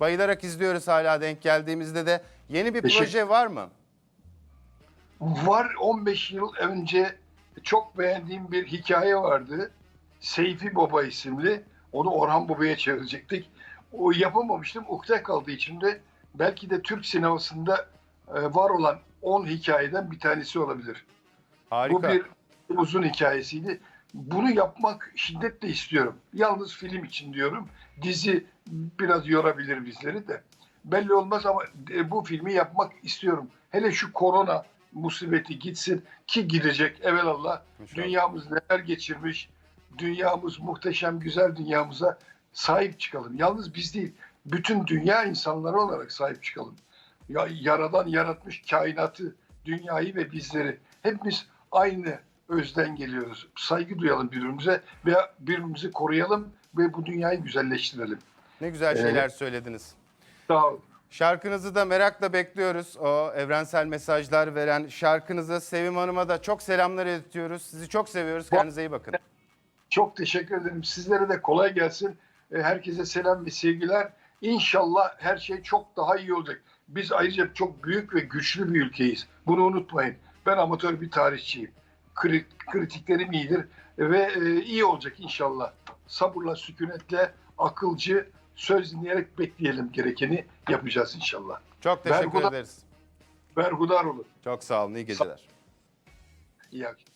Bayılarak izliyoruz hala denk geldiğimizde de. Yeni bir Teşekkür- proje var mı? Var 15 yıl önce çok beğendiğim bir hikaye vardı. Seyfi Baba isimli. Onu Orhan Baba'ya çevirecektik. O yapamamıştım. Ukde kaldı içimde. Belki de Türk sinemasında e, var olan 10 hikayeden bir tanesi olabilir. Harika. Bu bir uzun hikayesiydi. Bunu yapmak şiddetle istiyorum. Yalnız film için diyorum. Dizi biraz yorabilir bizleri de. Belli olmaz ama e, bu filmi yapmak istiyorum. Hele şu korona musibeti gitsin ki gidecek evelallah. İnşallah. Dünyamız neler geçirmiş. Dünyamız muhteşem güzel dünyamıza sahip çıkalım. Yalnız biz değil, bütün dünya insanları olarak sahip çıkalım. Ya, yaradan yaratmış kainatı, dünyayı ve bizleri. Hepimiz aynı özden geliyoruz. Saygı duyalım birbirimize ve birbirimizi koruyalım ve bu dünyayı güzelleştirelim. Ne güzel Evet. şeyler söylediniz. Sağ olun. Şarkınızı da merakla bekliyoruz. O evrensel mesajlar veren şarkınızı Sevim Hanım'a da çok selamlar iletiyoruz. Sizi çok seviyoruz. Kendinize iyi bakın. Çok teşekkür ederim. Sizlere de kolay gelsin. E, Herkese selam ve sevgiler. İnşallah her şey çok daha iyi olacak. Biz ayrıca çok büyük ve güçlü bir ülkeyiz. Bunu unutmayın. Ben amatör bir tarihçiyim. Kri- Kritiklerim iyidir ve e, iyi olacak inşallah. Sabırla, sükunetle, akılcı, söz dinleyerek bekleyelim gerekeni yapacağız inşallah. Çok teşekkür Berguda- ederiz. Berhudar olun. Çok sağ olun. İyi geceler. İyi akşamlar.